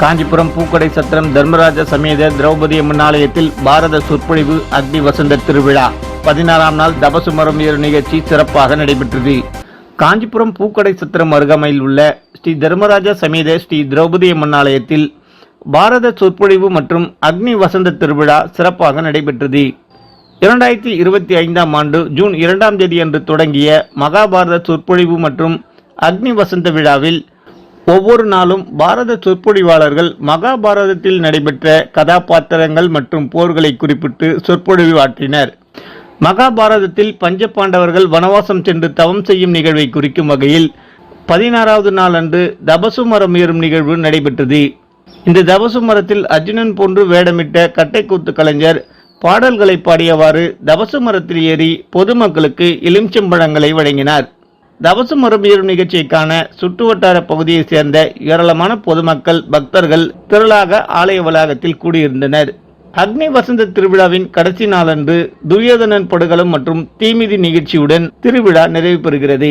காஞ்சிபுரம் பூக்கடை சத்திரம் தர்மராஜ சமேத திரௌபதி அம்மன் ஆலயத்தில் பாரத சொற்பொழிவு அக்னி வசந்த திருவிழா. பதினாறாம் நாள் தபசு மரம் ஏறு நிகழ்ச்சி சிறப்பாக நடைபெற்றது. காஞ்சிபுரம் பூக்கடை சத்திரம் அருகாமையில் உள்ள ஸ்ரீ தர்மராஜ சமேத ஸ்ரீ திரௌபதி அம்மன் ஆலயத்தில் பாரத சொற்பொழிவு மற்றும் அக்னி வசந்த திருவிழா சிறப்பாக நடைபெற்றது. இரண்டாயிரத்தி இருபத்தி ஐந்தாம் ஆண்டு ஜூன் இரண்டாம் தேதி அன்று தொடங்கிய மகாபாரத சொற்பொழிவு மற்றும் அக்னி வசந்த விழாவில் ஒவ்வொரு நாளும் பாரத சொற்பொழிவாளர்கள் மகாபாரதத்தில் நடைபெற்ற கதாபாத்திரங்கள் மற்றும் போர்களை குறிப்பிட்டு சொற்பொழிவு ஆற்றினர். மகாபாரதத்தில் பஞ்சபாண்டவர்கள் வனவாசம் சென்று தவம் செய்யும் நிகழ்வை குறிக்கும் வகையில் பதினாறாவது நாள் அன்று தபசு மரம் ஏறும் நிகழ்வு நடைபெற்றது. இந்த தபசு மரத்தில் அர்ஜுனன் போன்று வேடமிட்ட கட்டைக்கூத்து கலைஞர் பாடல்களை பாடியவாறு தபசு மரத்தில் ஏறி பொதுமக்களுக்கு எலுமிச்சம்பழங்களை வழங்கினார். தவசம் மரம் நிகழ்ச்சிக்கான நிகழ்ச்சியை காண சுற்றுவட்டார பகுதியைச் சேர்ந்த ஏராளமான பொதுமக்கள் பக்தர்கள் திரளாக ஆலய வளாகத்தில் கூடியிருந்தனர். அக்னி வசந்த திருவிழாவின் கடைசி நாளன்று துரியோதனன் படுகளம் மற்றும் தீமிதி நிகழ்ச்சியுடன் திருவிழா நிறைவு பெறுகிறது.